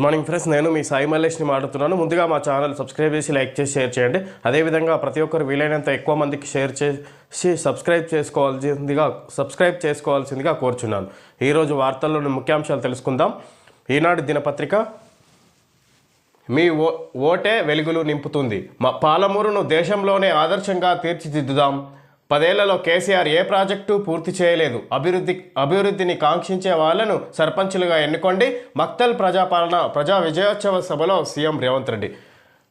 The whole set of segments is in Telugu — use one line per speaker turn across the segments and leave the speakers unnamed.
గుడ్ మార్నింగ్ ఫ్రెండ్స్ నేను మీ సాయి మల్లేష్ని మాట్లాడుతున్నాను. ముందుగా మా ఛానల్ సబ్స్క్రైబ్ చేసి లైక్ చేసి షేర్ చేయండి. అదేవిధంగా ప్రతి ఒక్కరు వీలైనంత ఎక్కువ మందికి షేర్ చేసి సబ్స్క్రైబ్ చేసుకోవాల్సిందిగా సబ్స్క్రైబ్ చేసుకోవాల్సిందిగా కోరుచున్నాను. ఈరోజు వార్తల్లోని ముఖ్యాంశాలు తెలుసుకుందాం. ఈనాడు దినపత్రిక మీ ఓ ఓటే వెలుగులు నింపుతుంది. మా పాలమూరును దేశంలోనే ఆదర్శంగా తీర్చిదిద్దుదాం. పదేళ్ళలో కేసీఆర్ ఏ ప్రాజెక్టు పూర్తి చేయలేదు. అభివృద్ధి అభివృద్ధిని కాంక్షించే వాళ్ళను సర్పంచులుగా ఎన్నుకోండి. మక్తల్ ప్రజాపాలన ప్రజా విజయోత్సవ సభలో సీఎం రేవంత్ రెడ్డి.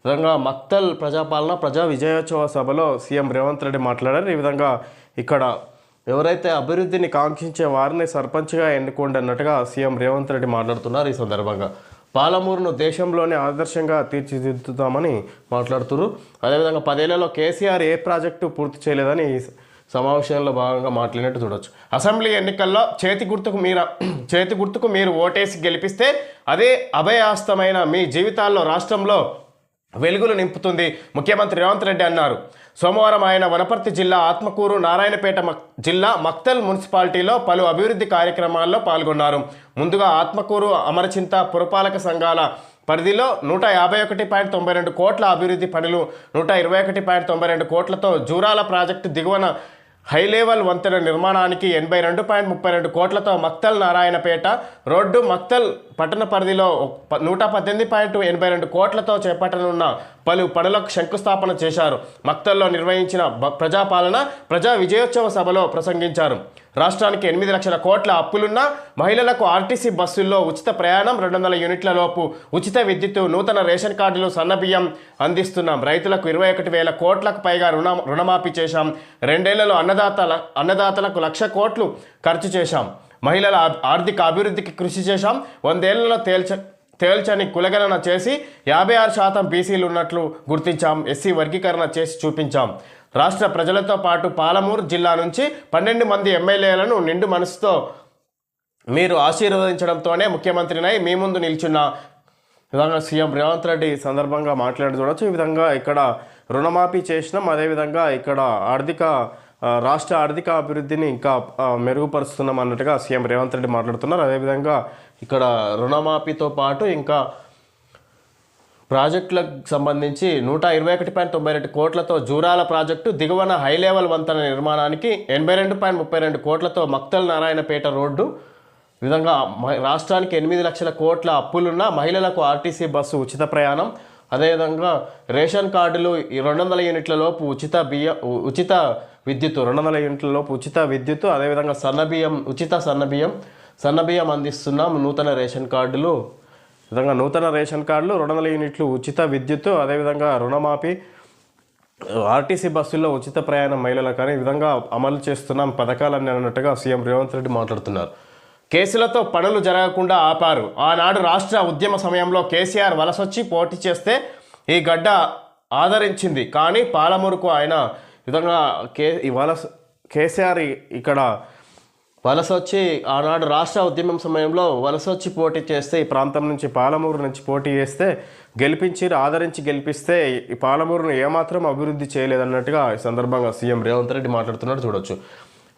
విధంగా మక్తల్ ప్రజాపాలన ప్రజా విజయోత్సవ సభలో సీఎం రేవంత్ రెడ్డి మాట్లాడారు. ఈ విధంగా ఇక్కడ ఎవరైతే అభివృద్ధిని కాంక్షించే వారిని సర్పంచ్గా ఎన్నుకోండి అన్నట్టుగా సీఎం రేవంత్ రెడ్డి మాట్లాడుతున్నారు. ఈ సందర్భంగా పాలమూరును దేశంలోనే ఆదర్శంగా తీర్చిదిద్దుతామని మాట్లాడుతున్నారు. అదేవిధంగా పదేళ్ళలో కేసీఆర్ ఏ ప్రాజెక్టు పూర్తి చేయలేదని సమావేశంలో భాగంగా మాట్లాడినట్టు చూడొచ్చు. అసెంబ్లీ ఎన్నికల్లో చేతి గుర్తుకు మీరు చేతి గుర్తుకు మీరు ఓటేసి గెలిపిస్తే అదే అభయాస్తమైన మీ జీవితాల్లో రాష్ట్రంలో వెలుగులు నింపుతుంది ముఖ్యమంత్రి రేవంత్ రెడ్డి అన్నారు. సోమవారం ఆయన వనపర్తి జిల్లా ఆత్మకూరు నారాయణపేట మక్ జిల్లా మక్తల్ మున్సిపాలిటీలో పలు అభివృద్ధి కార్యక్రమాల్లో పాల్గొన్నారు. ముందుగా ఆత్మకూరు అమరచింత పురపాలక సంఘాల పరిధిలో నూట యాభై ఒకటి పాయింట్ తొంభై రెండు కోట్ల అభివృద్ధి పనులు నూట ఇరవై ఒకటి పాయింట్ తొంభై రెండు కోట్లతో జూరాల ప్రాజెక్టు దిగువన హై లెవెల్ వంతెన నిర్మాణానికి ఎనభై రెండు పాయింట్ ముప్పై రెండు కోట్లతో మక్తల్ నారాయణపేట రోడ్డు మక్తల్ పట్టణ పరిధిలో ప- నూట పద్దెనిమిది పాయింట్ ఎనభై రెండు కోట్లతో చేపట్టనున్న పలు పనులకు శంకుస్థాపన చేశారు. మక్తల్లో నిర్వహించిన ప్రజాపాలన ప్రజా విజయోత్సవ సభలో ప్రసంగించారు. రాష్ట్రానికి ఎనిమిది లక్షల కోట్ల అప్పులున్న మహిళలకు ఆర్టీసీ బస్సుల్లో ఉచిత ప్రయాణం రెండు వందల యూనిట్ల లోపు ఉచిత విద్యుత్తు నూతన రేషన్ కార్డులు సన్నబియ్యం అందిస్తున్నాం. రైతులకు ఇరవై ఒకటి వేల కోట్లకు పైగా రుణ రుణమాఫీ చేశాం. రెండేళ్ళలో అన్నదాతల అన్నదాతలకు లక్ష కోట్లు ఖర్చు చేశాం. మహిళల ఆర్థిక అభివృద్ధికి కృషి చేశాం. వందేళ్ళలో తేల్చ తేల్చని కులగణన చేసి యాభై ఆరు శాతం బీసీలు ఉన్నట్లు గుర్తించాం. ఎస్సీ వర్గీకరణ చేసి చూపించాం. రాష్ట్ర ప్రజలతో పాటు పాలమూరు జిల్లా నుంచి పన్నెండు మంది ఎమ్మెల్యేలను నిండు మనసుతో మీరు ఆశీర్వదించడంతోనే ముఖ్యమంత్రినై మీ ముందు నిల్చున్న. విధంగా సీఎం రేవంత్ రెడ్డి సందర్భంగా మాట్లాడి చూడవచ్చు ఈ విధంగా ఇక్కడ రుణమాఫీ చేసినాం అదేవిధంగా ఇక్కడ ఆర్థిక రాష్ట్ర ఆర్థిక అభివృద్ధిని ఇంకా మెరుగుపరుస్తున్నాం అన్నట్టుగా సీఎం రేవంత్ రెడ్డి మాట్లాడుతున్నారు. అదేవిధంగా ఇక్కడ రుణమాఫీతో పాటు ఇంకా ప్రాజెక్టులకు సంబంధించి నూట ఇరవై ఒకటి పాయింట్ తొంభై రెండు కోట్లతో జూరాల ప్రాజెక్టు దిగువన హై లెవెల్ వంతెన నిర్మాణానికి ఎనభై రెండు పాయింట్ ముప్పై రెండు కోట్లతో మక్తల్ నారాయణపేట రోడ్డు. ఈ విధంగా మ- రాష్ట్రానికి ఎనిమిది లక్షల కోట్ల అప్పులున్న మహిళలకు ఆర్టీసీ బస్సు ఉచిత ప్రయాణం. అదేవిధంగా రేషన్ కార్డులు రెండు వందల యూనిట్ల లోపు ఉచిత బియ్య ఉచిత విద్యుత్ రెండు వందల యూనిట్ల లోపు ఉచిత విద్యుత్ అదేవిధంగా సన్నబియ్యం ఉచిత సన్నబియ్యం సన్నబియ్యం అందిస్తున్నాం నూతన రేషన్ కార్డులు. విధంగా నూతన రేషన్ కార్డులు రెండు వందల యూనిట్లు ఉచిత విద్యుత్ అదేవిధంగా రుణమాఫీ ఆర్టీసీ బస్సుల్లో ఉచిత ప్రయాణం మహిళలకు కానీ విధంగా అమలు చేస్తున్నాం పథకాలన్నీ అన్నట్టుగా సీఎం రేవంత్ రెడ్డి మాట్లాడుతున్నారు. కేసులతో పనులు జరగకుండా ఆపారు. ఆనాడు రాష్ట్ర ఉద్యమ సమయంలో కేసీఆర్ వలసొచ్చి పోటీ చేస్తే ఈ గడ్డ ఆదరించింది. కానీ పాలమూరుకు ఆయన విధంగా కే ఈ వలస కేసీఆర్ ఇక్కడ వలస వచ్చి ఆనాడు రాష్ట్ర ఉద్యమం సమయంలో వలస వచ్చి పోటీ చేస్తే ఈ ప్రాంతం నుంచి పాలమూరు నుంచి పోటీ చేస్తే గెలిపించి ఆదరించి గెలిపిస్తే ఈ పాలమూరును ఏమాత్రం అభివృద్ధి చేయలేదన్నట్టుగా ఈ సందర్భంగా సీఎం రేవంత్ రెడ్డి మాట్లాడుతున్నట్టు చూడొచ్చు.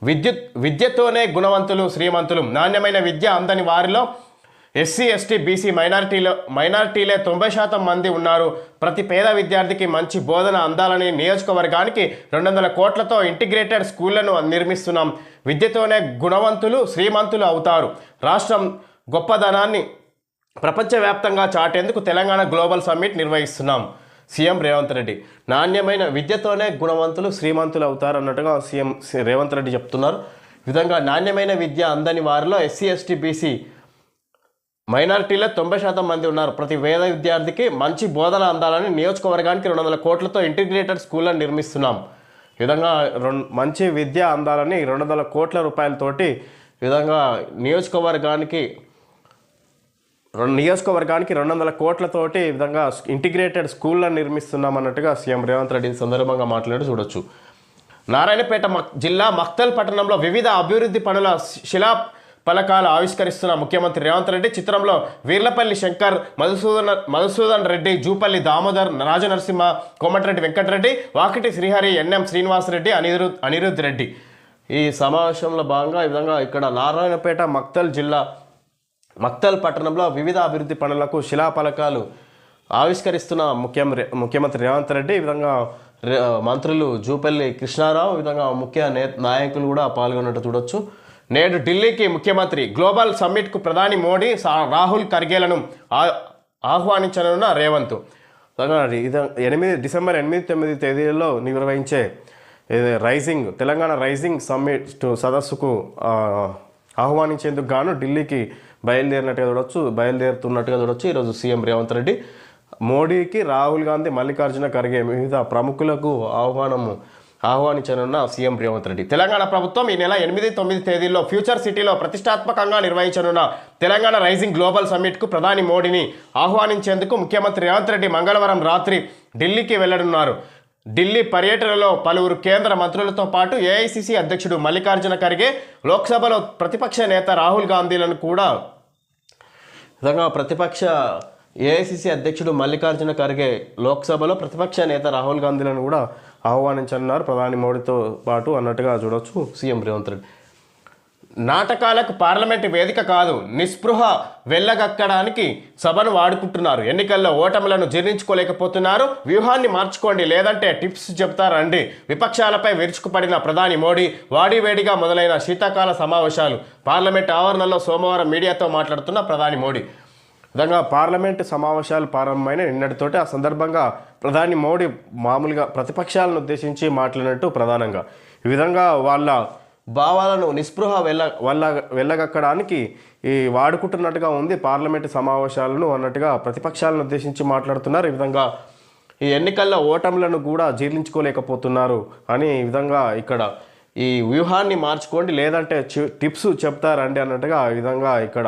విద్యుత్ విద్యతోనే గుణవంతులు శ్రీమంతులు నాణ్యమైన విద్య అందని వారిలో ఎస్సీ ఎస్టీ బీసీ మైనారిటీలో మైనారిటీలే తొంభై శాతం మంది ఉన్నారు. ప్రతి పేద విద్యార్థికి మంచి బోధన అందాలని నియోజకవర్గానికి రెండు వందల కోట్లతో ఇంటిగ్రేటెడ్ స్కూళ్ళను నిర్మిస్తున్నాం. విద్యతోనే గుణవంతులు శ్రీమంతులు అవుతారు. రాష్ట్రం గొప్పదనాన్ని ప్రపంచవ్యాప్తంగా చాటేందుకు తెలంగాణ గ్లోబల్ సమ్మిట్ నిర్వహిస్తున్నాం. సీఎం రేవంత్ రెడ్డి. నాణ్యమైన విద్యతోనే గుణవంతులు శ్రీమంతులు అవుతారు అన్నట్టుగా సీఎం రేవంత్ రెడ్డి చెప్తున్నారు. విధంగా నాణ్యమైన విద్య అందని వారిలో ఎస్సీ ఎస్టీ బీసీ మైనారిటీలో తొంభై శాతం మంది ఉన్నారు. ప్రతి వేద విద్యార్థికి మంచి బోధన అందాలని నియోజకవర్గానికి రెండు వందల కోట్లతో ఇంటిగ్రేటెడ్ స్కూళ్ళను నిర్మిస్తున్నాం. విధంగా రెండు మంచి విద్య అందాలని రెండు వందల కోట్ల రూపాయలతోటి విధంగా నియోజకవర్గానికి రెండు నియోజకవర్గానికి రెండు వందల కోట్లతోటి విధంగా ఇంటిగ్రేటెడ్ స్కూళ్ళను నిర్మిస్తున్నాం అన్నట్టుగా సీఎం రేవంత్ రెడ్డి సందర్భంగా మాట్లాడి చూడొచ్చు. నారాయణపేట జిల్లా మక్తల్ పట్టణంలో వివిధ అభివృద్ధి పనుల శిలా పలకాలు ఆవిష్కరిస్తున్న ముఖ్యమంత్రి రేవంత్ రెడ్డి చిత్రంలో వీర్లపల్లి శంకర్ మధుసూదన్ మధుసూదన్ రెడ్డి జూపల్లి దామోదర్ రాజనరసింహ కోమటిరెడ్డి వెంకటరెడ్డి వాకిటి శ్రీహరి ఎన్ఎం శ్రీనివాసరెడ్డి అనిరుద్ అనిరుద్ రెడ్డి. ఈ సమావేశంలో భాగంగా ఈ విధంగా ఇక్కడ నారాయణపేట మక్తల్ జిల్లా మక్తల్ పట్టణంలో వివిధ అభివృద్ధి పనులకు శిలాఫలకాలు ఆవిష్కరిస్తున్న ముఖ్యం ముఖ్యమంత్రి రేవంత్ రెడ్డి. ఈ విధంగా మంత్రులు జూపల్లి కృష్ణారావు విధంగా ముఖ్య నాయకులు కూడా పాల్గొన్నట్టు చూడొచ్చు. నేడు ఢిల్లీకి ముఖ్యమంత్రి గ్లోబల్ సమ్మిట్కు ప్రధాని మోడీ సా- రాహుల్ ఖర్గేలను ఆహ్వానించనున్న రేవంత్. ఎనిమిది డిసెంబర్ ఎనిమిది తొమ్మిది తేదీలలో నిర్వహించే రైజింగ్ తెలంగాణ రైజింగ్ సమ్మిట్ సదస్సుకు ఆహ్వానించేందుకు గాను ఢిల్లీకి బయలుదేరినట్టుగా చూడొచ్చు బయలుదేరుతున్నట్టుగా చూడొచ్చు ఈరోజు సీఎం రేవంత్ రెడ్డి. మోడీకి రాహుల్ గాంధీ మల్లికార్జున ఖర్గే వివిధ ప్రముఖులకు ఆహ్వానము ఆహ్వానించనున్న సీఎం రేవంత్ రెడ్డి. తెలంగాణ ప్రభుత్వం ఈ నెల ఎనిమిది తొమ్మిది తేదీల్లో ఫ్యూచర్ సిటీలో ప్రతిష్టాత్మకంగా నిర్వహించనున్న తెలంగాణ రైజింగ్ గ్లోబల్ సమ్మిట్కు ప్రధాని మోడీని ఆహ్వానించేందుకు ముఖ్యమంత్రి రేవంత్ రెడ్డి మంగళవారం రాత్రి ఢిల్లీకి వెళ్ళనున్నారు. ఢిల్లీ పర్యటనలో పలువురు కేంద్ర మంత్రులతో పాటు ఏఐసిసి అధ్యక్షుడు మల్లికార్జున ఖర్గే లోక్సభలో ప్రతిపక్ష నేత రాహుల్ గాంధీలను కూడా విధంగా ప్రతిపక్ష ఏఐసిసి అధ్యక్షుడు మల్లికార్జున ఖర్గే లోక్సభలో ప్రతిపక్ష నేత రాహుల్ గాంధీలను కూడా ఆహ్వానించనున్నారు. ప్రధాని మోడీతో పాటు అన్నట్టుగా చూడొచ్చు సీఎం రేవంత్ రెడ్డి. నాటకాలకు పార్లమెంట్ వేదిక కాదు నిస్పృహ వెళ్ళగక్కడానికి సభను వాడుకుంటున్నారు. ఎన్నికల్లో ఓటములను జీర్ణించుకోలేకపోతున్నారు. వ్యూహాన్ని మార్చుకోండి లేదంటే టిప్స్ చెప్తారండి విపక్షాలపై విరుచుకుపడిన ప్రధాని మోడీ వాడివేడిగా మొదలైన శీతాకాల సమావేశాలు. పార్లమెంట్ ఆవరణలో సోమవారం మీడియాతో మాట్లాడుతున్న ప్రధాని మోడీ. విధంగా పార్లమెంటు సమావేశాలు ప్రారంభమైన నిన్నటితోటి ఆ సందర్భంగా ప్రధాని మోడీ మామూలుగా ప్రతిపక్షాలను ఉద్దేశించి మాట్లాడినట్టు ప్రధానంగా. ఈ విధంగా వాళ్ళ భావాలను నిస్పృహ వెళ్ళ వల్ల వెళ్ళగక్కడానికి ఈ వాడుకుంటున్నట్టుగా ఉంది పార్లమెంటు సమావేశాలను అన్నట్టుగా ప్రతిపక్షాలను ఉద్దేశించి మాట్లాడుతున్నారు. ఈ విధంగా ఈ ఎన్నికల్లో ఓటములను కూడా జీర్ణించుకోలేకపోతున్నారు అని ఈ విధంగా ఇక్కడ ఈ వ్యూహాన్ని మార్చుకోండి. లేదంటే టిప్స్ చెప్తారండి అన్నట్టుగా ఈ విధంగా ఇక్కడ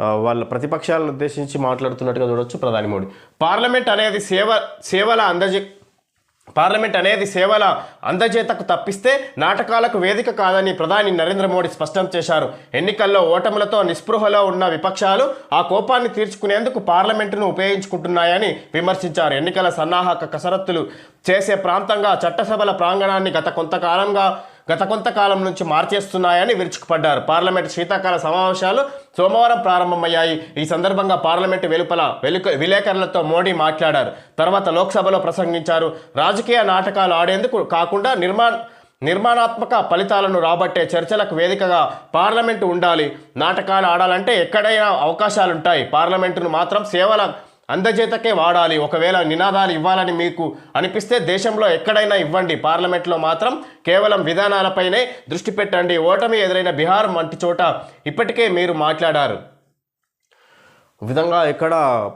వాళ్ళ ప్రతిపక్షాలను ఉద్దేశించి మాట్లాడుతున్నట్టుగా చూడొచ్చు ప్రధాని మోడీ. పార్లమెంట్ అనేది సేవ సేవల అందజే పార్లమెంట్ అనేది సేవల అందజేతకు తప్పిస్తే నాటకాలకు వేదిక కాదని ప్రధాని నరేంద్ర మోడీ స్పష్టం చేశారు. ఎన్నికల్లో ఓటములతో నిస్పృహలో ఉన్న విపక్షాలు ఆ కోపాన్ని తీర్చుకునేందుకు పార్లమెంటును ఉపయోగించుకుంటున్నాయని విమర్శించారు. ఎన్నికల సన్నాహక కసరత్తులు చేసే ప్రాంతంగా చట్టసభల ప్రాంగణాన్ని గత కొంతకాలంగా గత కొంతకాలం నుంచి మార్చేస్తున్నాయని విరుచుకుపడ్డారు. పార్లమెంట్ శీతాకాల సమావేశాలు సోమవారం ప్రారంభమయ్యాయి. ఈ సందర్భంగా పార్లమెంటు వెలుపల వెలుక విలేకరులతో మోడీ మాట్లాడారు. తర్వాత లోక్సభలో ప్రసంగించారు. రాజకీయ నాటకాలు ఆడేందుకు కాకుండా నిర్మాణ నిర్మాణాత్మక ఫలితాలను రాబట్టే చర్చలకు వేదికగా పార్లమెంటు ఉండాలి. నాటకాలు ఆడాలంటే ఎక్కడైనా అవకాశాలుంటాయి. పార్లమెంటును మాత్రం సేవల అందజేతకే వాడాలి. ఒకవేళ నినాదాలు ఇవ్వాలని మీకు అనిపిస్తే దేశంలో ఎక్కడైనా ఇవ్వండి. పార్లమెంట్లో మాత్రం కేవలం విధానాలపైనే దృష్టి పెట్టండి. ఓటమి ఎదురైన బీహార్ వంటి చోట ఇప్పటికే మీరు మాట్లాడారు. విధంగా ఇక్కడ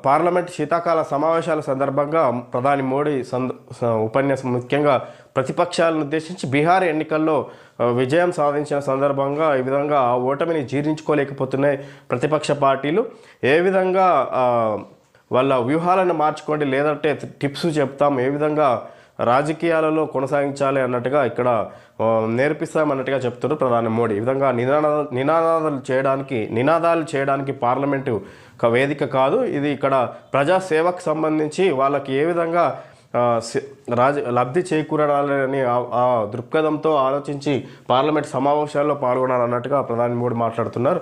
పార్లమెంట్ శీతాకాల సమావేశాల సందర్భంగా ప్రధాని మోడీ సంద స- ఉపన్యాసం ముఖ్యంగా ప్రతిపక్షాలను ఉద్దేశించి బీహార్ ఎన్నికల్లో విజయం సాధించిన సందర్భంగా ఈ విధంగా ఆ ఓటమిని జీర్ణించుకోలేకపోతున్నాయి ప్రతిపక్ష పార్టీలు. ఏ విధంగా వాళ్ళ వ్యూహాలను మార్చుకోండి లేదంటే టిప్స్ చెప్తాం ఏ విధంగా రాజకీయాలలో కొనసాగించాలి అన్నట్టుగా ఇక్కడ నేర్పిస్తామన్నట్టుగా చెప్తున్నారు ప్రధాని మోడీ. ఈ విధంగా నినాద నినాదాలు చేయడానికి నినాదాలు చేయడానికి పార్లమెంటు ఒక వేదిక కాదు. ఇది ఇక్కడ ప్రజాసేవకు సంబంధించి వాళ్ళకి ఏ విధంగా రాజ లబ్ధి చేకూరాలని ఆ- ఆ దృక్పథంతో ఆలోచించి పార్లమెంట్ సమావేశాల్లో పాల్గొనాలన్నట్టుగా ప్రధాని మోడీ మాట్లాడుతున్నారు.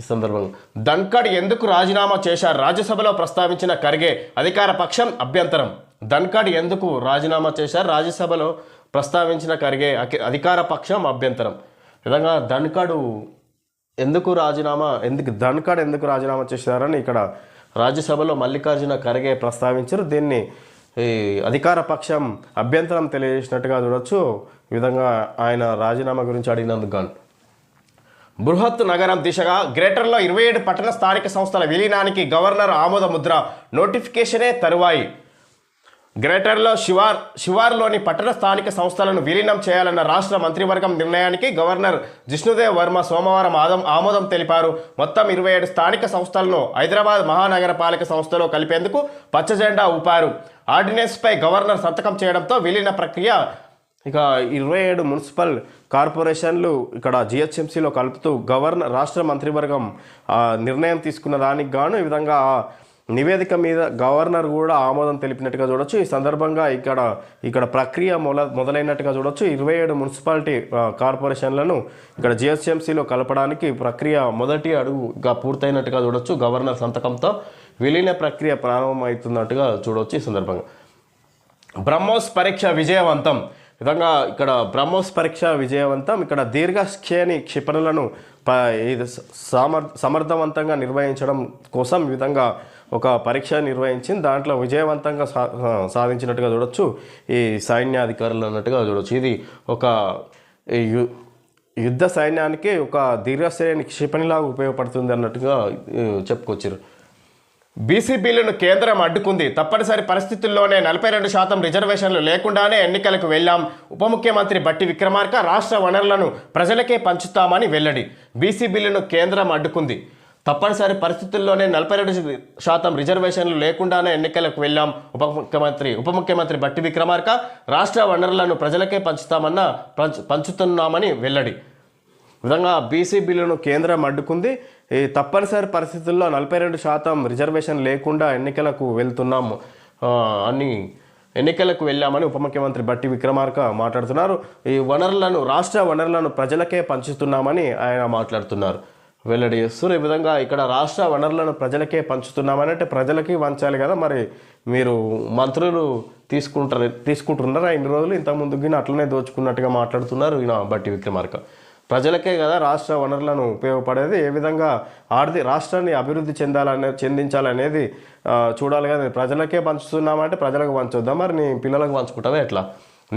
ఈ సందర్భంగా. ధన్కడ్ ఎందుకు రాజీనామా చేశారు? రాజ్యసభలో ప్రస్తావించిన ఖర్గే అధికార పక్షం అభ్యంతరం. ధన్కడ్ ఎందుకు రాజీనామా చేశారు? రాజ్యసభలో ప్రస్తావించిన ఖర్గే అధికార పక్షం అభ్యంతరం. విధంగా ధన్కడు ఎందుకు రాజీనామా ఎందుకు ధన్కడ్ ఎందుకు రాజీనామా చేశారని ఇక్కడ రాజ్యసభలో మల్లికార్జున ఖర్గే ప్రస్తావించారు. దీన్ని ఈ అధికార పక్షం అభ్యంతరం తెలియజేసినట్టుగా చూడొచ్చు. ఈ విధంగా ఆయన రాజీనామా గురించి అడిగినందుకు గాను. బృహత్ నగరం దిశగా గ్రేటర్లో ఇరవై ఏడు పట్టణ స్థానిక సంస్థల విలీనానికి గవర్నర్ ఆమోద ముద్ర నోటిఫికేషనే తరువాయి. గ్రేటర్లో శివార్ శివార్లోని పట్టణ స్థానిక సంస్థలను విలీనం చేయాలన్న రాష్ట్ర మంత్రివర్గం నిర్ణయానికి గవర్నర్ జిష్ణుదేవ్ వర్మ సోమవారం ఆదం ఆమోదం తెలిపారు. మొత్తం ఇరవై ఏడు స్థానిక సంస్థలను హైదరాబాద్ మహానగరపాలక సంస్థలో కలిపేందుకు పచ్చజెండా ఊపారు. ఆర్డినెన్స్పై గవర్నర్ సంతకం చేయడంతో విలీన ప్రక్రియ ఇక ఇరవై ఏడు మున్సిపల్ కార్పొరేషన్లు ఇక్కడ జిహెచ్ఎంసీలో కలుపుతూ గవర్నర్ రాష్ట్ర మంత్రివర్గం నిర్ణయం తీసుకున్న దానికి గాను ఈ విధంగా నివేదిక మీద గవర్నర్ కూడా ఆమోదం తెలిపినట్టుగా చూడొచ్చు. ఈ సందర్భంగా ఇక్కడ ఇక్కడ ప్రక్రియ మొల మొదలైనట్టుగా చూడొచ్చు. ఇరవై ఏడు మున్సిపాలిటీ కార్పొరేషన్లను ఇక్కడ జిహెచ్ఎంసీలో కలపడానికి ప్రక్రియ మొదటి అడుగుగా పూర్తయినట్టుగా చూడొచ్చు. గవర్నర్ సంతకంతో విలీన ప్రక్రియ ప్రారంభమవుతున్నట్టుగా చూడొచ్చు ఈ సందర్భంగా. బ్రహ్మోస్ పరీక్ష విజయవంతం. విధంగా ఇక్కడ బ్రహ్మోస్ పరీక్ష విజయవంతం. ఇక్కడ దీర్ఘశ్రేణి క్షిపణులను ప ఇది సమర్ సమర్థవంతంగా నిర్వహించడం కోసం ఈ విధంగా ఒక పరీక్ష నిర్వహించింది. దాంట్లో విజయవంతంగా సా సాధించినట్టుగా చూడొచ్చు. ఈ సైన్యాధికారులు అన్నట్టుగా చూడొచ్చు. ఇది ఒక యు యుద్ధ సైన్యానికి ఒక దీర్ఘశ్రేణి క్షిపణిలాగా ఉపయోగపడుతుంది అన్నట్టుగా చెప్పుకొచ్చారు. బీసీ బిల్లును కేంద్రం అడ్డుకుంది. తప్పనిసరి పరిస్థితుల్లోనే నలభై రెండు శాతం రిజర్వేషన్లు లేకుండానే ఎన్నికలకు వెళ్ళాం. ఉప ముఖ్యమంత్రి బట్టి విక్రమార్క రాష్ట్ర వనరులను ప్రజలకే పంచుతామని వెల్లడి. బీసీ బిల్లును కేంద్రం అడ్డుకుంది. తప్పనిసరి పరిస్థితుల్లోనే నలభై రెండు శాతం రిజర్వేషన్లు లేకుండానే ఎన్నికలకు వెళ్ళాం. ఉప ముఖ్యమంత్రి ఉప ముఖ్యమంత్రి బట్టి విక్రమార్క రాష్ట్ర వనరులను ప్రజలకే పంచుతామన్న పంచు- పంచుతున్నామని వెల్లడి. విధంగా బీసీ బిల్లును కేంద్రం అడ్డుకుంది. ఈ తప్పనిసరి పరిస్థితుల్లో నలభై రెండు శాతం రిజర్వేషన్ లేకుండా ఎన్నికలకు వెళ్తున్నాము. అని ఎన్నికలకు వెళ్ళామని ఉప ముఖ్యమంత్రి బట్టి విక్రమార్క మాట్లాడుతున్నారు. ఈ వనరులను రాష్ట్ర వనరులను ప్రజలకే పంచుతున్నామని ఆయన మాట్లాడుతున్నారు. వెల్లడి చేస్తున్నారు. ఈ విధంగా ఇక్కడ రాష్ట్ర వనరులను ప్రజలకే పంచుతున్నామని అంటే ప్రజలకి పంచాలి కదా మరి. మీరు మంత్రులు తీసుకుంటారు తీసుకుంటున్నారా? ఇన్ని రోజులు ఇంత ముందుకి అట్లనే దోచుకున్నట్టుగా మాట్లాడుతున్నారు ఈయన బట్టి విక్రమార్క. ప్రజలకే కదా రాష్ట్ర వనరులను ఉపయోగపడేది? ఏ విధంగా ఆర్థిక రాష్ట్రాన్ని అభివృద్ధి చెందాలనే చెందించాలనేది చూడాలి కదా. ప్రజలకే పంచుతున్నామంటే ప్రజలకు పంచొద్దా? మరి నీ పిల్లలకు పంచుకుంటావా ఎట్లా?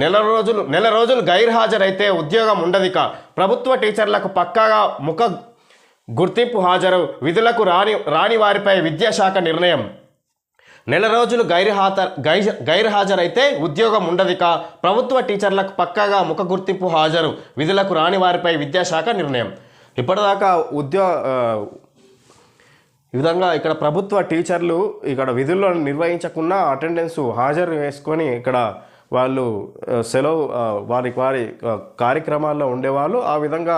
నెల రోజులు నెల రోజులు గైర్హాజరైతే ఉద్యోగం ఉండదిక. ప్రభుత్వ టీచర్లకు పక్కాగా ముఖ గుర్తింపు హాజరు. విధులకు రాని రాని వారిపై విద్యాశాఖ నిర్ణయం. నెల రోజులు గైర్హాత గైర్హాజరైతే ఉద్యోగం ఉండదిక ప్రభుత్వ టీచర్లకు పక్కాగా ముఖ గుర్తింపు హాజరు విధులకు రాని వారిపై విద్యాశాఖ నిర్ణయం. ఇప్పటిదాకా ఉద్యో ఈ విధంగా ఇక్కడ ప్రభుత్వ టీచర్లు ఇక్కడ విధుల్లో నిర్వహించకుండా అటెండెన్స్ హాజరు వేసుకొని ఇక్కడ వాళ్ళు సెలవు వారికి వారి వారి కార్యక్రమాల్లో ఉండేవాళ్ళు. ఆ విధంగా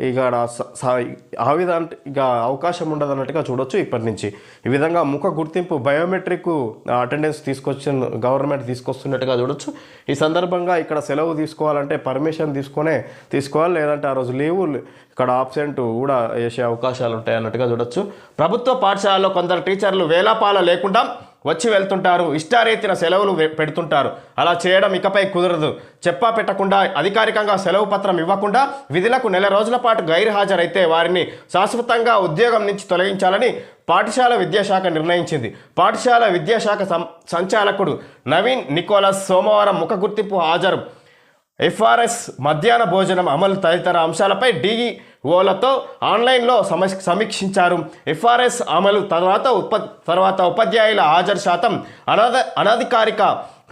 ఇక స- స- ఆ విధంగా ఇక అవకాశం ఉండదు అన్నట్టుగా చూడొచ్చు ఇప్పటి నుంచి. ఈ విధంగా ముఖ గుర్తింపు బయోమెట్రిక్ అటెండెన్స్ తీసుకొచ్చిన గవర్నమెంట్ తీసుకొస్తున్నట్టుగా చూడొచ్చు. ఈ సందర్భంగా ఇక్కడ సెలవు తీసుకోవాలంటే పర్మిషన్ తీసుకొనే తీసుకోవాలి. లేదంటే ఆ రోజు లీవు ఇక్కడ ఆబ్సెంట్ కూడా వేసే అవకాశాలు ఉంటాయి అన్నట్టుగా చూడొచ్చు. ప్రభుత్వ పాఠశాలలో కొందరు టీచర్లు వేలాపాల లేకుండా వచ్చి వెళ్తుంటారు ఇష్టారీతిన సెలవులు పెడుతుంటారు. అలా చేయడం ఇకపై కుదరదు. చెప్పా పెట్టకుండా అధికారికంగా సెలవు పత్రం ఇవ్వకుండా విధులకు నెల రోజుల పాటు గైర్హాజరైతే వారిని శాశ్వతంగా ఉద్యోగం నుంచి తొలగించాలని పాఠశాల విద్యాశాఖ నిర్ణయించింది. పాఠశాల విద్యాశాఖ సం- సంచాలకుడు నవీన్ నికోలస్ సోమవారం ముఖ గుర్తింపు హాజరు. ఎఫ్ఆర్ఎస్ మధ్యాహ్న భోజనం అమలు తదితర అంశాలపై డిఈఓలతో ఆన్లైన్లో సమ సమీక్షించారు. ఎఫ్ఆర్ఎస్ అమలు తర్వాత ఉప తర్వాత ఉపాధ్యాయుల హాజరు శాతం అనధ అనధికారిక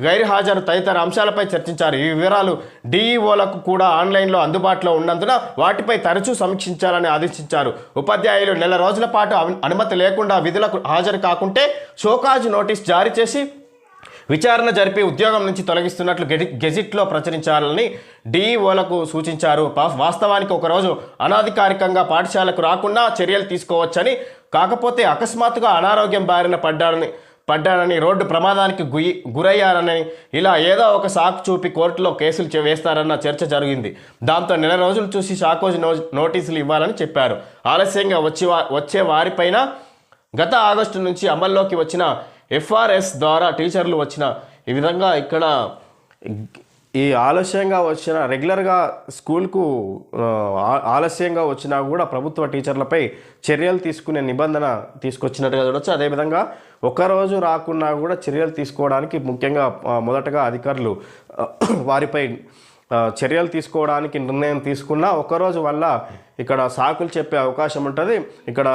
గైర్హాజరు తదితర అంశాలపై చర్చించారు. ఈ వివరాలు డిఈఓలకు కూడా ఆన్లైన్లో అందుబాటులో ఉన్నందున వాటిపై తరచూ సమీక్షించాలని ఆదేశించారు. ఉపాధ్యాయులు నెల రోజుల పాటు అనుమతి లేకుండా విధులకు హాజరు కాకుంటే షోకాజ్ నోటీస్ జారీ చేసి విచారణ జరిపి ఉద్యోగం నుంచి తొలగిస్తున్నట్లు గెజిట్లో ప్రచురించాలని డిఈఓలకు సూచించారు. వాస్తవానికి ఒకరోజు అనాధికారికంగా పాఠశాలకు రాకుండా చర్యలు తీసుకోవచ్చని కాకపోతే అకస్మాత్తుగా అనారోగ్యం బారిన పడ్డారని పడ్డానని రోడ్డు ప్రమాదానికి గుయి గురయ్యారని ఇలా ఏదో ఒక సాకు చూపి కోర్టులో కేసులు చే- వేస్తారన్న చర్చ జరిగింది. దాంతో నెల రోజులు చూసి షాకోజ్ నో నోటీసులు ఇవ్వాలని చెప్పారు. ఆలస్యంగా వచ్చి వచ్చే వారిపైన గత ఆగస్టు నుంచి అమల్లోకి వచ్చిన ఎఫ్ఆర్ఎస్ ద్వారా టీచర్లు వచ్చిన ఈ విధంగా ఇక్కడ ఈ ఆలస్యంగా వచ్చిన రెగ్యులర్గా స్కూల్కు ఆలస్యంగా వచ్చినా కూడా ప్రభుత్వ టీచర్లపై చర్యలు తీసుకునే నిబంధన తీసుకొచ్చినట్టుగా చూడొచ్చు. అదేవిధంగా ఒకరోజు రాకున్నా కూడా చర్యలు తీసుకోవడానికి ముఖ్యంగా మొదటగా అధికారులు వారిపై చర్యలు తీసుకోవడానికి నిర్ణయం తీసుకున్నా ఒకరోజు వల్ల ఇక్కడ సాకులు చెప్పే అవకాశం ఉంటుంది. ఇక్కడ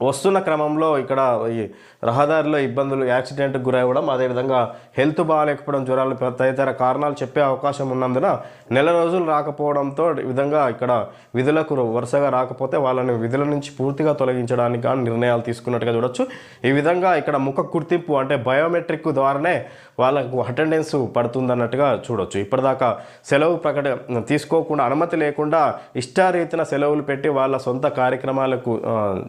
వస్తున్న క్రమంలో ఇక్కడ ఈ రహదారిలో ఇబ్బందులు యాక్సిడెంట్కి గురవ్వడం అదేవిధంగా హెల్త్ బాగాలేకపోవడం జ్వరాలు తదితర కారణాలు చెప్పే అవకాశం ఉన్నందున నెల రోజులు రాకపోవడంతో విధంగా ఇక్కడ విధులకు వరుసగా రాకపోతే వాళ్ళని విధుల నుంచి పూర్తిగా తొలగించడానికి కానీ నిర్ణయాలు తీసుకున్నట్టుగా చూడొచ్చు. ఈ విధంగా ఇక్కడ ముఖ గుర్తింపు అంటే బయోమెట్రిక్ ద్వారానే వాళ్ళకు అటెండెన్స్ పడుతుందన్నట్టుగా చూడొచ్చు. ఇప్పటిదాకా సెలవు ప్రకట తీసుకోకుండా అనుమతి లేకుండా ఇష్టారీతిన సెలవులు పెట్టి వాళ్ళ సొంత కార్యక్రమాలకు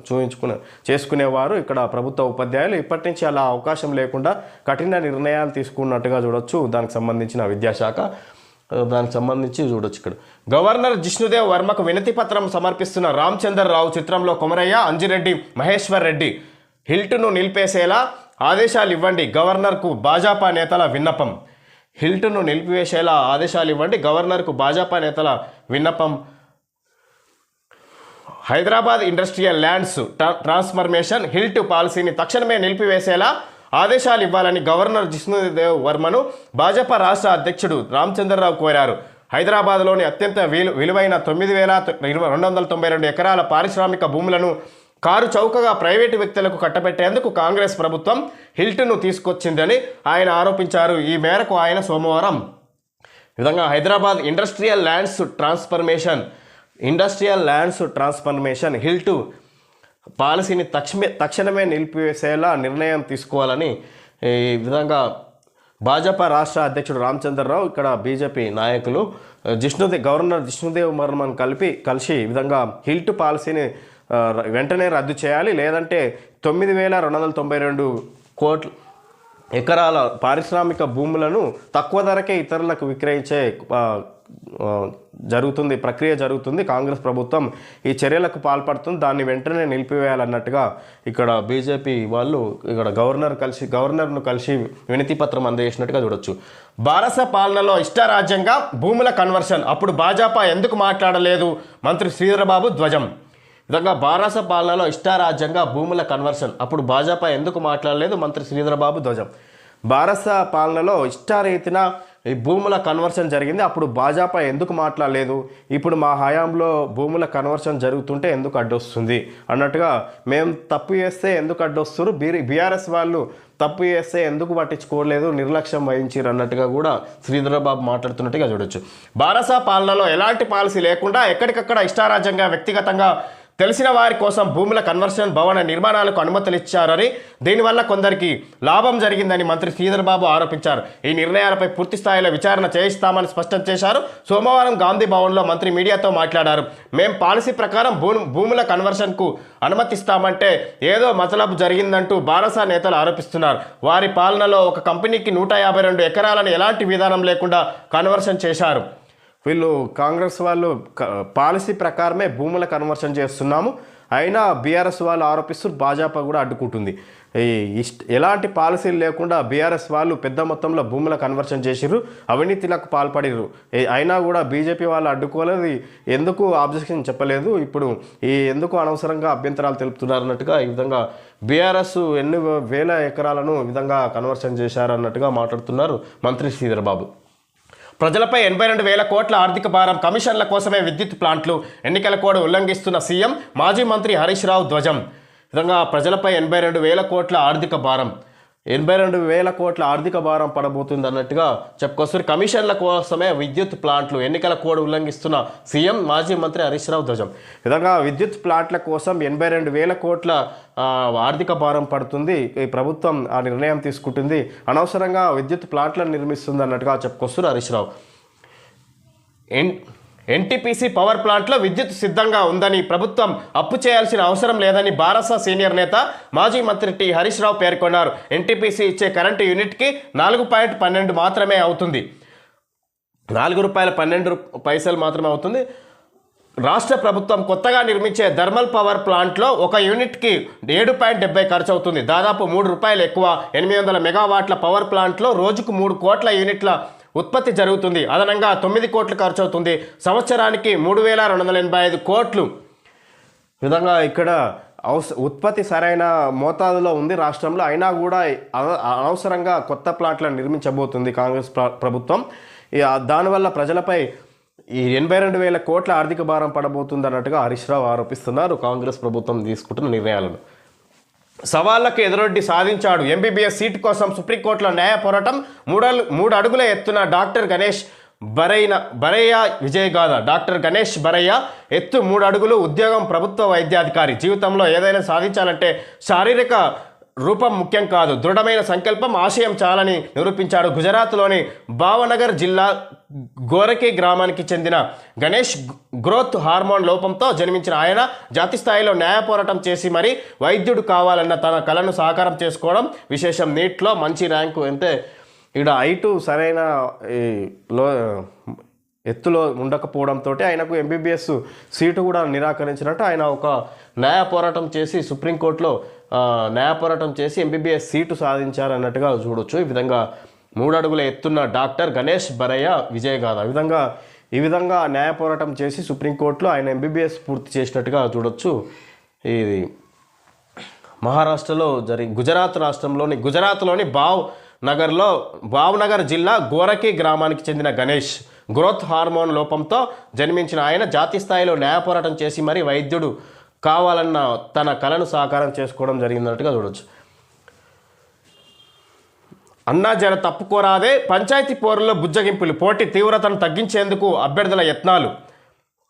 చూపించుకునే చేసుకునేవారు. ఇక్కడ ప్రభుత్వ ఉపాధ్యాయులు ఇప్పటి నుంచి అలా అవకాశం లేకుండా కఠిన నిర్ణయాలు తీసుకున్నట్టుగా చూడొచ్చు. దానికి సంబంధించిన విద్యాశాఖ దానికి సంబంధించి చూడొచ్చు ఇక్కడ. గవర్నర్ జిష్ణుదేవ్ వర్మకు వినతి పత్రం సమర్పిస్తున్న రామచందర్ రావు చిత్రంలో కొమరయ్య అంజిరెడ్డి మహేశ్వర్ రెడ్డి హిల్ట్ను నిలిపేసేలా ఆదేశాలు ఇవ్వండి గవర్నర్కు భాజపా నేతల విన్నపం. హిల్ట్ను నిలిపివేసేలా ఆదేశాలు ఇవ్వండి గవర్నర్కు భాజపా నేతల విన్నపం. హైదరాబాద్ ఇండస్ట్రియల్ ల్యాండ్స్ ట్రా- ట్రాన్స్ఫర్మేషన్ హిల్ట్ పాలసీని తక్షణమే నిలిపివేసేలా ఆదేశాలు ఇవ్వాలని గవర్నర్ జిష్ణుదేవ్ వర్మను భాజపా రాష్ట్ర అధ్యక్షుడు రామచంద్రరావు కోరారు. హైదరాబాద్లోని అత్యంత విలు విలువైన తొమ్మిది వేల ఇరవై రెండు వందల తొంభై రెండు ఎకరాల పారిశ్రామిక భూములను కారు చౌకగా ప్రైవేటు వ్యక్తులకు కట్టబెట్టేందుకు కాంగ్రెస్ ప్రభుత్వం హిల్ట్ను తీసుకొచ్చిందని ఆయన ఆరోపించారు. ఈ మేరకు ఆయన సోమవారం విధంగా Hyderabad industrial lands transformation industrial lands transformation HILT పాలసీని తక్షమే తక్షణమే నిలిపివేసేలా నిర్ణయం తీసుకోవాలని ఈ విధంగా భాజపా రాష్ట్ర అధ్యక్షుడు రామచంద్రరావు ఇక్కడ బీజేపీ నాయకులు జిష్ణుదేవ్ గవర్నర్ జిష్ణుదేవ్ మర్మన్ కలిపి కలిసి ఈ విధంగా హిల్ట్ పాలసీని వెంటనే రద్దు చేయాలి. లేదంటే తొమ్మిది వేల రెండు వందల తొంభై రెండు కోట్లు ఎకరాల పారిశ్రామిక భూములను తక్కువ ధరకే ఇతరులకు విక్రయించే జరుగుతుంది ప్రక్రియ జరుగుతుంది. కాంగ్రెస్ ప్రభుత్వం ఈ చర్యలకు పాల్పడుతుంది. దాన్ని వెంటనే నిలిపివేయాలన్నట్టుగా ఇక్కడ బీజేపీ వాళ్ళు ఇక్కడ గవర్నర్ కలిసి గవర్నర్ను కలిసి వినతి పత్రం అందజేసినట్టుగా చూడొచ్చు. బారస పాలనలో ఇష్టారాజ్యంగా భూముల కన్వర్షన్. అప్పుడు భాజపా ఎందుకు మాట్లాడలేదు? మంత్రి శ్రీధరబాబు ధ్వజం. విధంగా బారాస పాలనలో ఇష్టారాజ్యంగా భూముల కన్వర్షన్. అప్పుడు భాజపా ఎందుకు మాట్లాడలేదు? మంత్రి శ్రీధరబాబు ధ్వజం. బారస పాలనలో ఇష్టారీతిన ఈ భూముల కన్వర్షన్ జరిగింది. అప్పుడు భాజపా ఎందుకు మాట్లాడలేదు? ఇప్పుడు మా హయాంలో భూముల కన్వర్షన్ జరుగుతుంటే ఎందుకు అడ్డొస్తుంది? అన్నట్టుగా మేము తప్పు చేస్తే ఎందుకు అడ్డొస్తారు? బీ బీఆర్ఎస్ వాళ్ళు తప్పు చేస్తే ఎందుకు పట్టించుకోలేదు? నిర్లక్ష్యం వహించారు అన్నట్టుగా కూడా శ్రీధరబాబు మాట్లాడుతున్నట్టుగా చూడొచ్చు. బారస పాలనలో ఎలాంటి పాలసీ లేకుండా ఎక్కడికక్కడ ఇష్టారాజ్యంగా వ్యక్తిగతంగా తెలిసిన వారి కోసం భూముల కన్వర్షన్ భవన నిర్మాణాలకు అనుమతులు ఇచ్చారని దీనివల్ల కొందరికి లాభం జరిగిందని మంత్రి శ్రీధర్బాబు ఆరోపించారు. ఈ నిర్ణయాలపై పూర్తి స్థాయిలో విచారణ చేయిస్తామని స్పష్టం చేశారు. సోమవారం గాంధీ భవన్లో మంత్రి మీడియాతో మాట్లాడారు. మేం పాలసీ ప్రకారం భూ భూముల కన్వర్షన్కు అనుమతిస్తామంటే ఏదో మతలబు జరిగిందంటూ బారసా నేతలు ఆరోపిస్తున్నారు. వారి పాలనలో ఒక కంపెనీకి నూట యాభై రెండు ఎకరాలను ఎలాంటి విధానం లేకుండా కన్వర్షన్ చేశారు. వీళ్ళు కాంగ్రెస్ వాళ్ళు పాలసీ ప్రకారమే భూముల కన్వర్షన్ చేస్తున్నాము. అయినా బీఆర్ఎస్ వాళ్ళు ఆరోపిస్తూ భాజపా కూడా అడ్డుకుంటుంది. ఇష్ట ఎలాంటి పాలసీలు లేకుండా బీఆర్ఎస్ వాళ్ళు పెద్ద మొత్తంలో భూముల కన్వర్షన్ చేసిర్రు అవినీతిలకు పాల్పడిర్రు. అయినా కూడా బీజేపీ వాళ్ళు అడ్డుకోలేదు. ఎందుకు ఆబ్జెక్షన్ చెప్పలేదు. ఇప్పుడు ఈ ఎందుకు అనవసరంగా అభ్యంతరాలు తెలుపుతున్నారు అన్నట్టుగా ఈ విధంగా బీఆర్ఎస్ ఎన్ని వేల ఎకరాలను విధంగా కన్వర్షన్ చేశారన్నట్టుగా మాట్లాడుతున్నారు మంత్రి శ్రీధర్ బాబు. ప్రజలపై ఎనభై రెండు వేల కోట్ల ఆర్థిక భారం కమిషన్ల కోసమే విద్యుత్ ప్లాంట్లు ఎన్నికల కోడ్ ఉల్లంఘిస్తున్న సీఎం మాజీ మంత్రి హరీష్ రావు ధ్వజం. విధంగా ప్రజలపై ఎనభై రెండు వేల కోట్ల ఆర్థిక భారం. ఎనభై రెండు వేల కోట్ల ఆర్థిక భారం పడబోతుంది అన్నట్టుగా చెప్పుకొస్తారు కమిషన్ల కోసమే విద్యుత్ ప్లాంట్లు ఎన్నికల కోడ్ ఉల్లంఘిస్తున్న సీఎం మాజీ మంత్రి హరీష్ రావు ధ్వజం. విధంగా విద్యుత్ ప్లాంట్ల కోసం ఎనభై రెండు వేల కోట్ల ఆర్థిక భారం పడుతుంది. ఈ ప్రభుత్వం ఆ నిర్ణయం తీసుకుంటుంది. అనవసరంగా విద్యుత్ ప్లాంట్లను నిర్మిస్తుంది అన్నట్టుగా చెప్పుకొస్తున్నారు Harish Rao. N NTPC power ప్లాంట్లో విద్యుత్ సిద్ధంగా ఉందని ప్రభుత్వం అప్పు చేయాల్సిన అవసరం లేదని బారస సీనియర్ నేత మాజీ మంత్రి టి హరీష్ రావు పేర్కొన్నారు. ఎన్టీపీసీ ఇచ్చే కరెంటు యూనిట్కి నాలుగు పాయింట్ పన్నెండు మాత్రమే అవుతుంది. నాలుగు రూపాయల పన్నెండు రూ- పైసలు మాత్రమే అవుతుంది. రాష్ట్ర ప్రభుత్వం కొత్తగా నిర్మించే థర్మల్ పవర్ ప్లాంట్లో ఒక యూనిట్కి ఏడు పాయింట్ డెబ్బై ఖర్చు అవుతుంది దాదాపు మూడు రూపాయలు ఎక్కువ. ఎనిమిది వందల మెగావాట్ల పవర్ ప్లాంట్లో రోజుకు మూడు కోట్ల యూనిట్ల ఉత్పత్తి జరుగుతుంది. అదనంగా తొమ్మిది కోట్లు ఖర్చు అవుతుంది సంవత్సరానికి మూడు వేల రెండు వందల ఎనభై ఐదు కోట్లు. విధంగా ఇక్కడ అవస ఉత్పత్తి సరైన మోతాదులో ఉంది రాష్ట్రంలో. అయినా కూడా అనవసరంగా కొత్త ప్లాంట్లను నిర్మించబోతుంది కాంగ్రెస్ ప్రభుత్వం. దానివల్ల ప్రజలపై ఈ ఎనభై రెండు వేల కోట్ల ఆర్థిక భారం పడబోతుంది అన్నట్టుగా హరీష్ రావు ఆరోపిస్తున్నారు కాంగ్రెస్ ప్రభుత్వం తీసుకుంటున్న నిర్ణయాలను. సవాళ్ళకు ఎదురొడ్డి సాధించాడు. ఎంబీబీఎస్ సీటు కోసం సుప్రీంకోర్టులో న్యాయ పోరాటం మూడు మూడు అడుగుల ఎత్తున డాక్టర్ గణేష్ బరైన బరయ్య విజయగాథ డాక్టర్ గణేష్ బరయ్య ఎత్తు మూడు అడుగులు ఉద్యోగం ప్రభుత్వ వైద్యాధికారి. జీవితంలో ఏదైనా సాధించాలంటే శారీరక రూపం ముఖ్యం కాదు. దృఢమైన సంకల్పం ఆశయం చాలని నిరూపించాడు గుజరాత్లోని భావనగర్ జిల్లా గోరకి గ్రామానికి చెందిన గణేష్ గ్రోత్ హార్మోన్ లోపంతో జన్మించిన ఆయన జాతి స్థాయిలో న్యాయ పోరాటం చేసి మరీ వైద్యుడు కావాలన్న తన కళను సాకారం చేసుకోవడం విశేషం. నీట్లో మంచి ర్యాంకు అంటే ఇక్కడ ఐటు సరైన ఈ లో ఎత్తులో ఉండకపోవడంతో ఆయనకు ఎంబీబీఎస్ సీటు కూడా నిరాకరించినట్టు ఆయన ఒక న్యాయ పోరాటం చేసి సుప్రీంకోర్టులో న్యాయపోరాటం చేసి ఎంబీబీఎస్ సీటు సాధించారన్నట్టుగా చూడొచ్చు. ఈ విధంగా మూడు అడుగుల ఎత్తున్న డాక్టర్ గణేష్ బరయ్య విజయగాథ ఈ విధంగా ఈ విధంగా న్యాయ పోరాటం చేసి సుప్రీంకోర్టులో ఆయన ఎంబీబీఎస్ పూర్తి చేసినట్టుగా చూడొచ్చు. ఇది మహారాష్ట్రలో జరి గుజరాత్ రాష్ట్రంలోని గుజరాత్లోని బావ్ నగర్లో భావ్నగర్ జిల్లా గోరకి గ్రామానికి చెందిన గణేష్ గ్రోత్ హార్మోన్ లోపంతో జన్మించిన ఆయన జాతీయ స్థాయిలో న్యాయ పోరాటం చేసి మరి వైద్యుడు కావాలన్న తన కళను సాకారం చేసుకోవడం జరిగిందన్నట్టుగా చూడొచ్చు. అన్నా జర తప్పుకోరాదే పంచాయతీ పోరులో బుజ్జగింపులు పోటీ తీవ్రతను తగ్గించేందుకు అభ్యర్థుల యత్నాలు.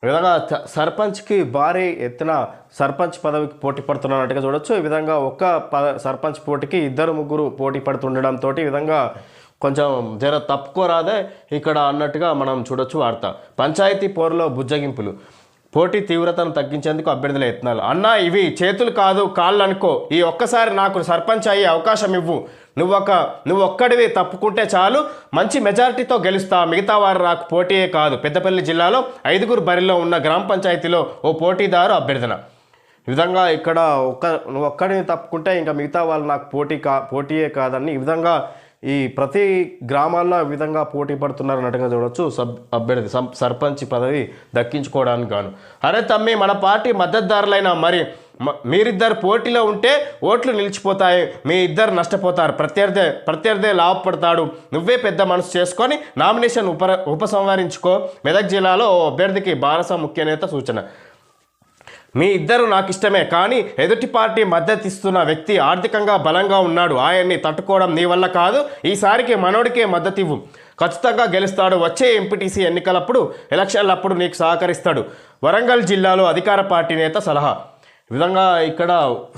ఈ విధంగా సర్పంచ్కి భారీ ఎత్తున సర్పంచ్ పదవికి పోటీ పడుతున్నట్టుగా చూడొచ్చు. ఈ విధంగా ఒక్క పద సర్పంచ్ పోటీకి ఇద్దరు ముగ్గురు పోటీ పడుతుండడంతో ఈ విధంగా కొంచెం జర తప్పుకోరాదే ఇక్కడ అన్నట్టుగా మనం చూడొచ్చు వార్త. పంచాయతీ పోరులో బుజ్జగింపులు. పోటీ తీవ్రతను తగ్గించేందుకు అభ్యర్థుల యత్నాలు. అన్నా ఇవి చేతులు కాదు కాళ్ళు అనుకో. ఈ ఒక్కసారి నాకు సర్పంచ్ అయ్యే అవకాశం ఇవ్వు. నువ్వు ఒక నువ్వు ఒక్కడివి తప్పుకుంటే చాలు. మంచి మెజారిటీతో గెలుస్తా. మిగతా వారు నాకు పోటీయే కాదు. పెద్దపల్లి జిల్లాలో ఐదుగురు బరిలో ఉన్న గ్రామ పంచాయతీలో ఓ పోటీదారు అభ్యర్థన. ఈ విధంగా ఇక్కడ ఒక్క నువ్వు ఒక్కడిని తప్పుకుంటే ఇంకా మిగతా వాళ్ళు నాకు పోటీ కా పోటీయే కాదని ఈ విధంగా ఈ ప్రతి గ్రామాల్లో ఆ విధంగా పోటీ పడుతున్నారు అన్నట్టుగా చూడొచ్చు. సబ్ అభ్యర్థి సర్పంచ్ పదవి దక్కించుకోవడానికి గాను. అరే తమ్మి మన పార్టీ మద్దతుదారులైన మరి మీరిద్దరు పోటీలో ఉంటే ఓట్లు నిలిచిపోతాయి. మీ ఇద్దరు నష్టపోతారు. ప్రత్యర్థి ప్రత్యర్థి లాభపడతాడు. నువ్వే పెద్ద మనసు చేసుకొని నామినేషన్ ఉప ఉపసంహరించుకో. మెదక్ జిల్లాలో ఓ అభ్యర్థికి బారస ముఖ్య నేత సూచన. మీ ఇద్దరు నాకు ఇష్టమే కానీ ఎదుటి పార్టీ మద్దతిస్తున్న వ్యక్తి ఆర్థికంగా బలంగా ఉన్నాడు. ఆయన్ని తట్టుకోవడం నీ వల్ల కాదు. ఈసారికి మనోడికే మద్దతు ఇవ్వు ఖచ్చితంగా గెలుస్తాడు. వచ్చే ఎంపీటీసీ ఎన్నికలప్పుడు ఎలక్షన్లప్పుడు నీకు సహకరిస్తాడు. వరంగల్ జిల్లాలో అధికార పార్టీ నేత సలహా. విధంగా ఇక్కడ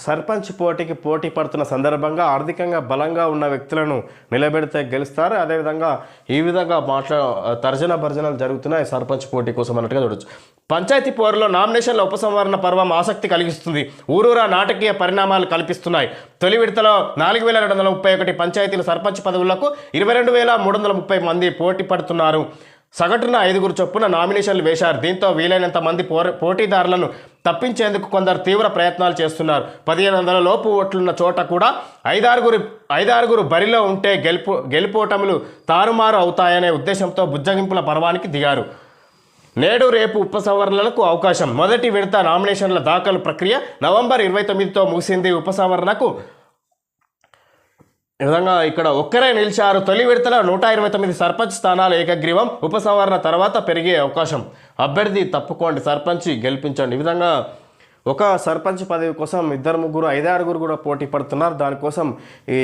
సర్పంచ్ పోటీకి పోటీ పడుతున్న సందర్భంగా ఆర్థికంగా బలంగా ఉన్న వ్యక్తులను నిలబెడితే గెలుస్తారు. అదేవిధంగా ఈ విధంగా మాట్లా తర్జన భర్జనలు జరుగుతున్నాయి. సర్పంచ్ పోటీ కోసం అన్నట్టుగా చూడొచ్చు. పంచాయతీ పోరులో నామినేషన్ల ఉపసంహరణ పర్వం ఆసక్తి కలిగిస్తుంది. ఊరూరా నాటకీయ పరిణామాలు కల్పిస్తున్నాయి. తొలి విడతలో నాలుగు వేల రెండు వందల ముప్పై ఒకటి పంచాయతీల సర్పంచ్ పదవులకు ఇరవై రెండు వేల మూడు వందల ముప్పై మంది పోటీ పడుతున్నారు. సగటున ఐదుగురు చొప్పున నామినేషన్లు వేశారు. దీంతో వీలైనంత మంది పోర- పోటీదారులను తప్పించేందుకు కొందరు తీవ్ర ప్రయత్నాలు చేస్తున్నారు. పదిహేను వందల లోపు ఓట్లున్న చోట కూడా ఐదారుగురు ఐదారుగురు బరిలో ఉంటే గెలుపు గెలుపోటములు తారుమారు అవుతాయనే ఉద్దేశంతో బుజ్జగింపుల పర్వానికి దిగారు. నేడు రేపు ఉపసంహరణలకు అవకాశం. మొదటి విడత నామినేషన్ల దాఖలు ప్రక్రియ నవంబర్ ఇరవై తొమ్మిదితో ముగిసింది. ఉపసంహరణకు విధంగా ఇక్కడ ఒక్కరే నిలిచారు. తొలి విడతలో నూట ఇరవై తొమ్మిది సర్పంచ్ స్థానాలు ఏకగ్రీవం. ఉపసంహరణ తర్వాత పెరిగే అవకాశం. అభ్యర్థి తప్పుకోండి. సర్పంచ్ గెలిపించండి. ఈ విధంగా ఒక సర్పంచ్ పదవి కోసం ఇద్దరు ముగ్గురు ఐదారుగురు కూడా పోటీ పడుతున్నారు. దానికోసం ఈ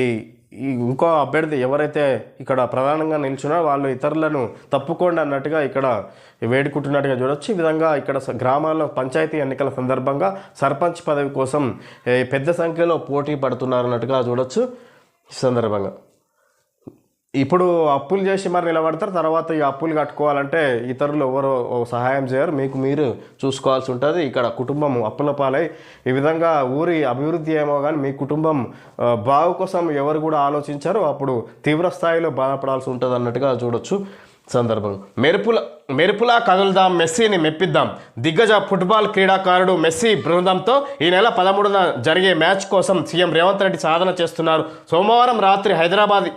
ఇంకో అభ్యర్థి ఎవరైతే ఇక్కడ ప్రధానంగా నిల్చున్నా వాళ్ళు ఇతరులను తప్పుకోండి అన్నట్టుగా ఇక్కడ వేడుకుంటున్నట్టుగా చూడొచ్చు. ఈ విధంగా ఇక్కడ స- గ్రామాల్లో పంచాయతీ ఎన్నికల సందర్భంగా సర్పంచ్ పదవి కోసం పెద్ద సంఖ్యలో పోటీ పడుతున్నారు అన్నట్టుగా చూడొచ్చు ఈ సందర్భంగా. ఇప్పుడు అప్పులు చేసి మరి నిలబడతారు తర్వాత ఈ అప్పులు కట్టుకోవాలంటే ఇతరులు ఎవరు సహాయం చేయరు. మీకు మీరు చూసుకోవాల్సి ఉంటుంది. ఇక్కడ కుటుంబం అప్పుల పాలై ఈ విధంగా ఊరి అభివృద్ధి ఏమో కానీ మీ కుటుంబం బావు బాగు కోసం ఎవరు కూడా ఆలోచించారు. అప్పుడు తీవ్ర స్థాయిలో బాధపడాల్సి ఉంటుంది అన్నట్టుగా చూడొచ్చు సందర్భం. మెరుపుల మెరుపులా కదులుదాం మెస్సీని మెప్పిద్దాం. దిగ్గజ ఫుట్బాల్ క్రీడాకారుడు మెస్సీ బృందంతో ఈ నెల పదమూడున జరిగే మ్యాచ్ కోసం సీఎం రేవంత్ రెడ్డి సాధన చేస్తున్నారు. సోమవారం రాత్రి హైదరాబాద్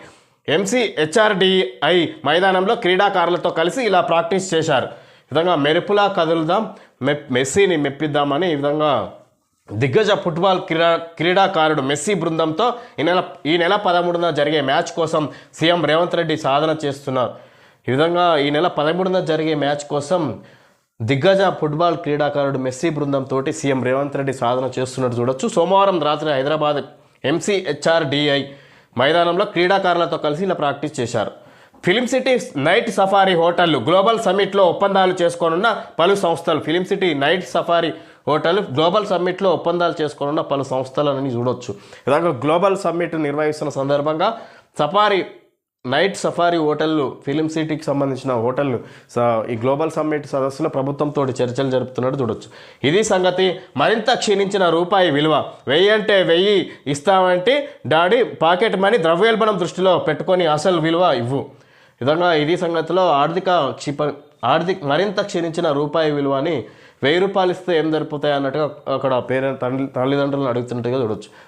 ఎంసీ హెచ్ఆర్డిఐ మైదానంలో క్రీడాకారులతో కలిసి ఇలా ప్రాక్టీస్ చేశారు. ఈ విధంగా మెరుపులా కదులుదాం మె మెస్సీని మెప్పిద్దామని ఈ విధంగా దిగ్గజ ఫుట్బాల్ క్రీడా క్రీడాకారుడు మెస్సీ బృందంతో ఈ నెల ఈ నెల పదమూడున జరిగే మ్యాచ్ కోసం సీఎం రేవంత్ రెడ్డి సాధన చేస్తున్నారు. ఈ విధంగా ఈ నెల పదమూడున జరిగే మ్యాచ్ కోసం దిగ్గజ ఫుట్బాల్ క్రీడాకారుడు మెస్సీ బృందంతో సీఎం రేవంత్ రెడ్డి సాధన చేస్తున్నట్టు చూడొచ్చు. సోమవారం రాత్రి హైదరాబాద్ ఎంసీహెచ్ఆర్డిఐ మైదానంలో క్రీడాకారులతో కలిసి ఇలా ప్రాక్టీస్ చేశారు. ఫిలిం సిటీ నైట్ సఫారీ హోటళ్ళు గ్లోబల్ సమ్మిట్లో ఒప్పందాలు చేసుకోనున్న పలు సంస్థలు film city night safari
hotel global సమ్మిట్లో ఒప్పందాలు చేసుకోనున్న పలు సంస్థలని చూడొచ్చు. ఇలాగ గ్లోబల్ సమ్మిట్ నిర్వహిస్తున్న సందర్భంగా సఫారీ నైట్ సఫారీ హోటళ్ళు ఫిలిం సిటీకి సంబంధించిన హోటళ్ళు స- ఈ గ్లోబల్ సమ్మిట్ సదస్సులో ప్రభుత్వంతో చర్చలు జరుపుతున్నట్టు చూడొచ్చు. ఇది సంగతి మరింత క్షీణించిన రూపాయి విలువ. వెయ్యి అంటే వెయ్యి ఇస్తామంటే డాడీ పాకెట్ మనీ ద్రవ్యోల్బణం దృష్టిలో పెట్టుకొని అసలు విలువ ఇవ్వు. విధంగా ఇది సంగతిలో ఆర్థిక క్షిప ఆర్థిక మరింత క్షీణించిన రూపాయి విలువ అని వెయ్యి రూపాయలు ఇస్తే ఏం జరుపుతాయి అన్నట్టుగా అక్కడ పేరెంట్ తల్లి తల్లిదండ్రులను అడుగుతున్నట్టుగా చూడొచ్చు.